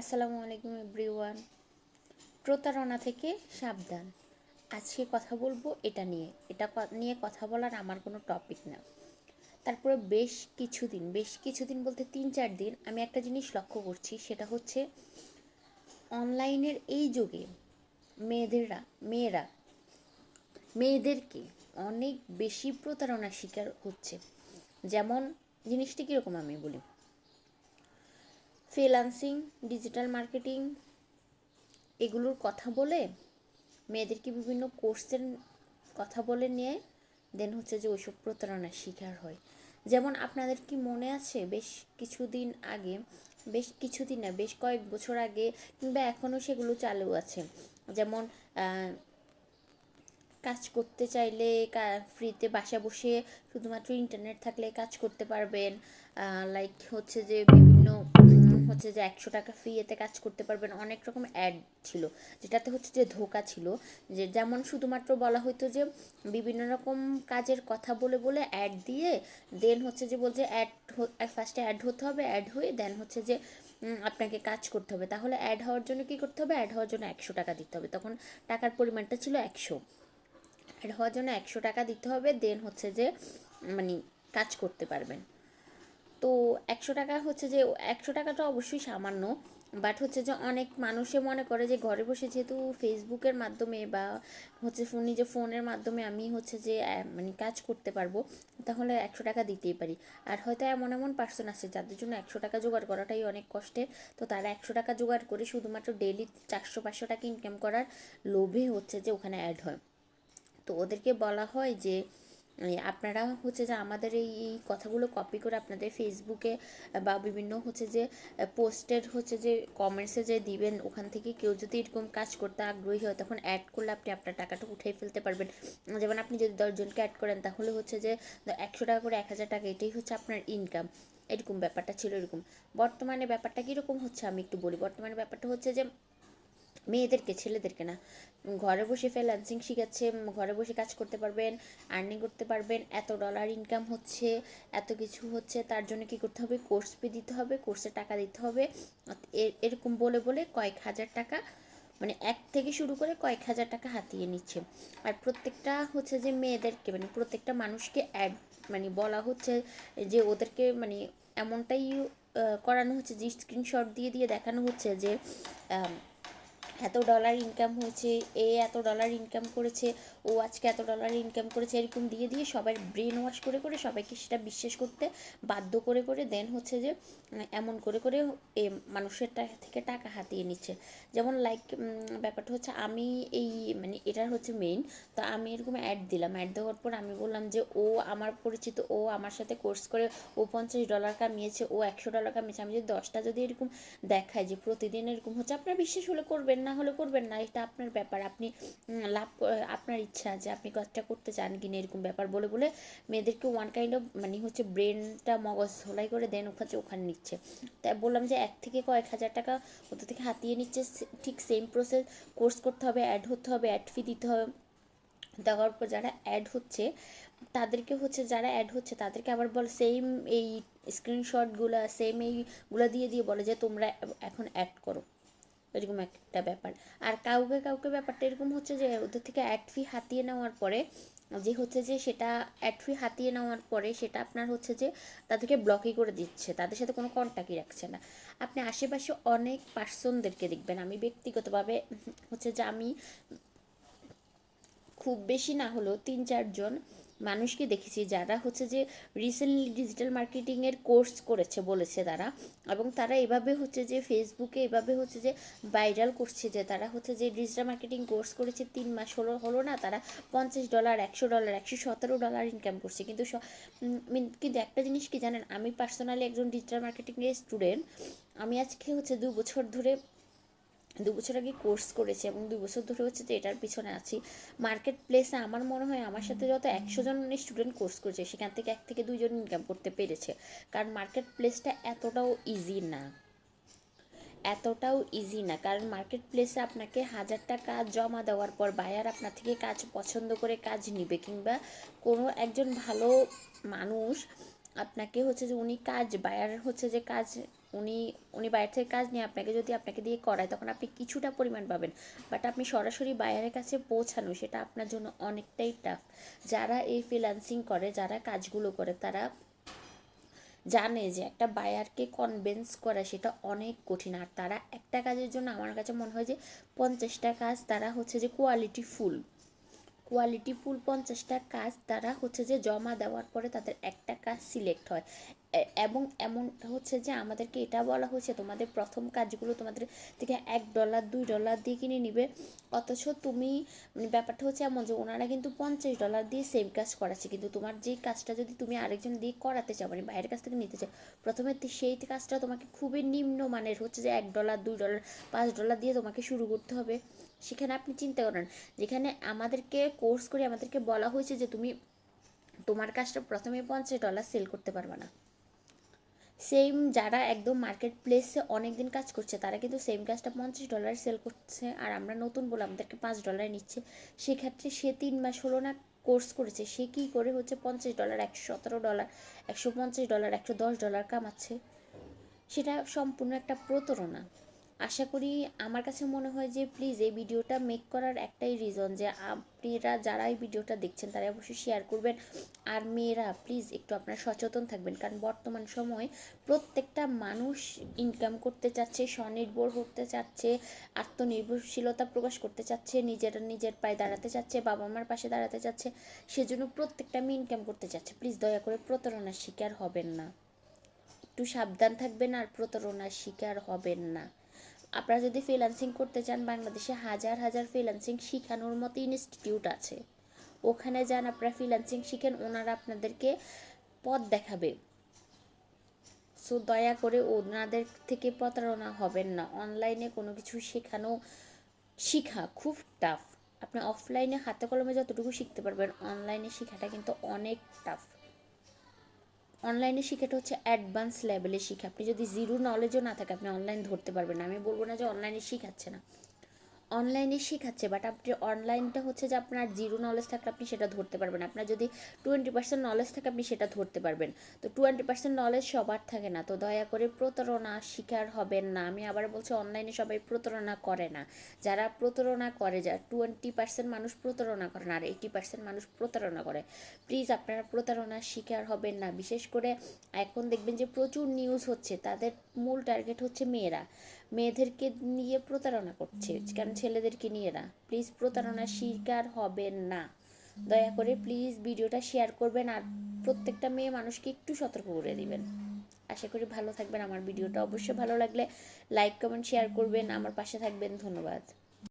আসসালামু আলাইকুম এভরিওয়ান। প্রতারণা থেকে সাবধান। আজকে কথা বলব এটা নিয়ে। এটা নিয়ে কথা বলার আমার কোনো টপিক না। তারপরে বেশ কিছুদিন বেশ কিছুদিন বলতে তিন চার দিন আমি একটা জিনিস লক্ষ্য করছি, সেটা হচ্ছে অনলাইনের এই যুগে মেয়েদেররা, মেয়েরা, মেয়েদেরকে অনেক বেশি প্রতারণার শিকার হচ্ছে। যেমন জিনিসটি কীরকম আমি বলি ফ্রিল্যান্সিং ডিজিটাল মার্কেটিং এগুলোর কথা বলে মেয়েদেরকে বিভিন্ন কোর্সের কথা বলে নিয়ে দেন হচ্ছে যে ওইসব প্রতারণার শিকার হয়। যেমন আপনাদের কি মনে আছে বেশ কিছুদিন আগে, বেশ কিছুদিন না, বেশ কয়েক বছর আগে কিংবা এখনও সেগুলো চালু আছে। যেমন কাজ করতে চাইলে ফ্রিতে বাসা বসে শুধুমাত্র ইন্টারনেট থাকলে কাজ করতে পারবেন। লাইক হচ্ছে যে বিভিন্ন হচ্ছে যে একশো টাকা ফি এতে কাজ করতে পারবেন। অনেক রকম অ্যাড ছিল। যেটাতে হচ্ছে যে ধোকা ছিল। যে যেমন শুধুমাত্র বলা হইতো যে বিভিন্ন রকম কাজের কথা বলে বলে অ্যাড দিয়ে দেন হচ্ছে যে বলছে অ্যাড ফার্স্টে অ্যাড হতে হবে অ্যাড হয়ে দেন হচ্ছে যে আপনাকে কাজ করতে হবে। তাহলে অ্যাড হওয়ার জন্য কি করতে হবে? অ্যাড হওয়ার জন্য একশো টাকা দিতে হবে। তখন টাকার পরিমাণটা ছিল একশো। অ্যাড হওয়ার জন্য একশো টাকা দিতে হবে দেন হচ্ছে যে মানে কাজ করতে পারবেন। তো একশো টাকা হচ্ছে যে, একশো টাকাটা অবশ্যই সামান্য বাট হচ্ছে যে অনেক মানুষে মনে করে যে ঘরে বসে যেহেতু ফেসবুকের মাধ্যমে বা হচ্ছে ফোন, নিজে ফোনের মাধ্যমে আমি হচ্ছে যে মানে কাজ করতে পারব, তাহলে একশো টাকা দিতেই পারি। আর হয়তো এমন এমন পার্সন আছে যাদের জন্য একশো টাকা জোগাড় করাটাই অনেক কষ্টে, তো তারা একশো টাকা জোগাড় করে শুধুমাত্র ডেলি চারশো পাঁচশো টাকা ইনকাম করার লোভে হচ্ছে যে ওখানে অ্যাড হয়। তো ওদেরকে বলা হয় যে আপনারা হচ্ছে যে আমাদের এই কথাগুলো কপি করে আপনাদের ফেসবুকে বা বিভিন্ন হচ্ছে যে পোস্টের হচ্ছে যে কমেন্টসে যে দিবেন, ওখান থেকে কেউ যদি এরকম কাজ করতে আগ্রহী হয়, তখন অ্যাড করলে আপনি আপনার টাকাটা উঠিয়ে ফেলতে পারবেন। যেমন আপনি যদি দশজনকে অ্যাড করেন, তাহলে হচ্ছে যে একশো টাকা করে এক হাজার টাকা, এটাই হচ্ছে আপনার ইনকাম এরকম ব্যাপারটা ছিল এরকম। বর্তমানে ব্যাপারটা কীরকম হচ্ছে আমি একটু বলি। বর্তমানে ব্যাপারটা হচ্ছে যে মেয়েদেরকে ছেলেদেরকে না। ঘরে বসে ফ্রিল্যান্সিং শিখাচ্ছে, ঘরে বসে কাজ করতে পারবেন আর্নিং করতে পারবেন, এত ডলার ইনকাম হচ্ছে, এত কিছু হচ্ছে, তার জন্য কি করতে হবে? কোর্স ফি দিতে হবে কোর্সে টাকা দিতে হবে। এরকম বলে বলে কয়েক হাজার টাকা মানে এক থেকে শুরু করে কয়েক হাজার টাকা হাতিয়ে নিচ্ছে। আর প্রত্যেকটা হচ্ছে যে মেয়েদেরকে মানে প্রত্যেকটা মানুষকে অ্যাড মানে বলা হচ্ছে যে ওদেরকে মানে এমনটাই করানো হচ্ছে, যে স্ক্রিনশট দিয়ে দিয়ে দেখানো হচ্ছে যে এত ডলার ইনকাম হয়েছে, এ এত ডলার ইনকাম করেছে, ও আজকে এত ডলার ইনকাম করেছে, এরকম দিয়ে দিয়ে সবাই ব্রেন ওয়াশ করে করে সবাইকে সেটা বিশ্বাস করতে বাধ্য করে করে দেন হচ্ছে যে, এমন করে করে এ মানুষের থেকে টাকা হাতিয়ে নিচ্ছে। যেমন লাইক ব্যাপারটা হচ্ছে আমি এই মানে এটার হচ্ছে মেইন তো আমি এরকম অ্যাড দিলাম। অ্যাড দেওয়ার পর আমি বললাম যে, ও আমার পরিচিত, ও আমার সাথে কোর্স করে, ও পঞ্চাশ ডলার কামিয়েছে, ও একশো ডলার কামিয়েছে, আমি যদি দশটা যদি এরকম দেখাই যে প্রতিদিন এরকম হচ্ছে, আপনারা বিশ্বাস হলে করবেন না হলে করবেন না, এটা আপনার ব্যাপার। আপনি লাভ আপনার ইচ্ছা যে আপনি কাজটা করতে চান কিনা এরকম ব্যাপার। বলে বলে মেয়েদেরকে ওয়ান কাইন্ড অফ মানে হচ্ছে ব্রেনটা মগজ ধোলাই করে দেন, ওখানে ওখানে নিচ্ছে। তাই বললাম যে এক থেকে কয়েক হাজার টাকা ওদের থেকে হাতিয়ে নিচ্ছে ঠিক সেম প্রসেস কোর্স করতে হবে অ্যাড হতে হবে অ্যাড ফি দিতে হবে। দেওয়ার পর যারা অ্যাড হচ্ছে, তাদেরকে হচ্ছে, যারা অ্যাড হচ্ছে, তাদেরকে আবার বলে সেম এই স্ক্রিনশটগুলো সেম এইগুলো দিয়ে দিয়ে বলে যে তোমরা এখন অ্যাড করো। এরকম একটা ব্যাপার। আর কাউকে কাউকে ব্যাপারটা এরকম হচ্ছে যে, ওদের থেকে অ্যাড ফি হাতিয়ে নেওয়ার পরে, যে হচ্ছে যে সেটা অ্যাড ফি হাতিয়ে নেওয়ার পরে সেটা আপনার হচ্ছে যে তাদেরকে ব্লকই করে দিচ্ছে, তাদের সাথে কোনো কন্ট্যাক্টই রাখছে না। আপনি আশেপাশে অনেক পার্সনদেরকে দেখবেন, আমি ব্যক্তিগতভাবে হচ্ছে যে আমি খুব বেশি না হলেও তিন চারজন মানুষকে দেখেছি যারা হচ্ছে যে রিসেন্টলি ডিজিটাল মার্কেটিংয়ের কোর্স করেছে বলেছে তারা। এবং তারা এভাবে হচ্ছে যে ফেসবুকে এভাবে হচ্ছে যে ভাইরাল করছে যে তারা হচ্ছে যে ডিজিটাল মার্কেটিং কোর্স করেছে তিন মাস হলো হলো না, তারা পঞ্চাশ ডলার একশো ডলার একশো সতেরো ডলার ইনকাম করছে। কিন্তু কিন্তু একটা জিনিস কি জানেন? আমি পার্সোনালি একজন ডিজিটাল মার্কেটিংয়ের স্টুডেন্ট আমি আজকে হচ্ছে দু বছর ধরে দু বছর আগে কোর্স করেছি এবং দুই বছর ধরে হচ্ছে যে এটার পিছনে আছি। মার্কেট প্লেসে আমার মনে হয় আমার সাথে যত একশো জন স্টুডেন্ট কোর্স করেছে, সেখান থেকে এক থেকে দুইজন ইনকাম করতে পেরেছে। কারণ মার্কেট প্লেসটা এতটাও ইজি না। এতটাও ইজি না। কারণ মার্কেট প্লেসে আপনাকে হাজার টাকা জমা দেওয়ার পর বায়ার আপনার থেকে কাজ পছন্দ করে কাজ নিবে কিংবা কোনো একজন ভালো মানুষ আপনাকে হচ্ছে যে উনি কাজ বায়ার হচ্ছে যে কাজ উনি উনি বাইরে থেকে কাজ নিয়ে আপনাকে যদি আপনাকে দিয়ে করায়, তখন আপনি কিছুটা পরিমাণ পাবেন। বাট আপনি সরাসরি বাইরের কাছে পৌঁছানো, সেটা আপনার জন্য অনেকটাই টাফ যারা এই ফ্রিল্যান্সিং করে, যারা কাজগুলো করে, তারা জানে যে একটা বায়ারকে কনভিন্স করা, সেটা অনেক কঠিন। আর তারা একটা কাজের জন্য, আমার কাছে মনে হয় যে পঞ্চাশটা কাজ তারা হচ্ছে যে কোয়ালিটি ফুল কোয়ালিটি ফুল পঞ্চাশটা কাজ তারা হচ্ছে যে জমা দেওয়ার পরে তাদের একটা কাজ সিলেক্ট হয়। এবং এমন হচ্ছে যে আমাদেরকে এটা বলা হচ্ছে, তোমাদের প্রথম কাজগুলো তোমাদের থেকে এক ডলার দুই ডলার দিয়ে কিনে নিবে। অথচ তুমি মানে ব্যাপারটা হচ্ছে এমন যে ওনারা কিন্তু পঞ্চাশ ডলার দিয়ে সেম কাজ করাচ্ছে। কিন্তু তোমার যে কাজটা যদি তুমি আরেকজন দিয়ে করাতে চাও মানে বাইরের কাছ থেকে নিতে চাও, প্রথমে সেই কাজটা তোমাকে খুবই নিম্ন মানের হচ্ছে যে এক ডলার দুই ডলার পাঁচ ডলার দিয়ে তোমাকে শুরু করতে হবে। সেখানে আপনি চিন্তা করেন, যেখানে আমাদেরকে কোর্স করে আমাদেরকে বলা হয়েছে যে তুমি তোমার কাজটা প্রথমে পঞ্চাশ ডলার সেল করতে পারবে না। সেম যারা একদম মার্কেট প্লেসে অনেক দিন কাজ করছে, তারা কিন্তু সেম কাজটা পঞ্চাশ ডলার সেল করছে। আর আমরা নতুন বলে আমাদেরকে পাঁচ ডলার নিচ্ছে। সেক্ষেত্রে সে তিন মাস হলো না কোর্স করেছে, সে কী করে হচ্ছে পঞ্চাশ ডলার একশো সতেরো ডলার একশো পঞ্চাশ ডলার একশো দশ ডলার কামাচ্ছে। সেটা সম্পূর্ণ একটা প্রতারণা। আশা করি আমার কাছে মনে হয় যে প্লিজ এই ভিডিওটা মেক করার একটাই রিজন যে আপনারা যারা এই ভিডিওটা দেখছেন তারা অবশ্যই শেয়ার করবেন। আর মেয়েরা প্লিজ একটু আপনারা সচেতন থাকবেন কারণ বর্তমান সময় প্রত্যেকটা মানুষ ইনকাম করতে চাচ্ছে, স্বনির্ভর হতে চাচ্ছে, আত্মনির্ভরশীলতা প্রকাশ করতে চাচ্ছে, নিজেরা নিজের পায়ে দাঁড়াতে চাচ্ছে বাবা মার পাশে দাঁড়াতে চাচ্ছে, সেজন্য প্রত্যেকটা মেয়ে ইনকাম করতে চাচ্ছে। প্লিজ দয়া করে প্রতারণার শিকার হবেন না। একটু সাবধান থাকবেন আর প্রতারণার শিকার হবেন না। আপনারা যদি ফ্রিল্যান্সিং করতে চান, বাংলাদেশে হাজার হাজার ফ্রিল্যান্সিং শেখানোর মতো ইনস্টিটিউট আছে। ওখানে যান, আপনারা ফ্রিল্যান্সিং শিখেন, ওনারা আপনাদেরকে পথ দেখাবে। সো দয়া করে ওনাদের থেকে প্রতারণা হবেন না। অনলাইনে কোনো কিছু শেখানো, শিখা খুব টাফ আপনি অফলাইনে হাতে কলমে যতটুকু শিখতে পারবেন অনলাইনে শেখাটা কিন্তু অনেক টাফ অনলাইনে শিখাটা হচ্ছে অ্যাডভান্স লেভেলে শিখে আপনি যদি জিরো নলেজও না থাকে, আপনি অনলাইন ধরতে পারবেন না। আমি বলব না যে অনলাইনে শিখাচ্ছে না। অনলাইনে শেখাচ্ছে বাট আপনি অনলাইনটা হচ্ছে যে আপনার জিরো নলেজ থাকলে আপনি সেটা ধরতে পারবেন। আপনার যদি টোয়েন্টি পার্সেন্ট নলেজ থাকে, আপনি সেটা ধরতে পারবেন। তো টোয়েন্টি পার্সেন্ট নলেজ সবার থাকে না। তো দয়া করে প্রতারণা শিকার হবেন না। আমি আবার বলছি অনলাইনে সবাই প্রতারণা করে না। যারা প্রতারণা করে, যা টোয়েন্টি পার্সেন্ট মানুষ প্রতারণা করে না, আর এইটি পার্সেন্ট মানুষ প্রতারণা করে প্লিজ আপনারা প্রতারণার শিকার হবেন না। বিশেষ করে এখন দেখবেন যে প্রচুর নিউজ হচ্ছে, তাদের মূল টার্গেট হচ্ছে মেয়েরা। মেয়েদেরকে নিয়ে প্রতারণা করছে, কারণ ছেলেদেরকে নিয়ে না। প্লিজ প্রতারণা শিকার হবেন না। দয়া করে প্লিজ ভিডিওটা শেয়ার করবেন আর প্রত্যেকটা মেয়ে মানুষকে একটু সতর্ক করে দিবেন। আশা করি ভালো থাকবেন। আমার ভিডিওটা অবশ্যই ভালো লাগলে লাইক কমেন্ট শেয়ার করবেন। আমার পাশে থাকবেন। ধন্যবাদ।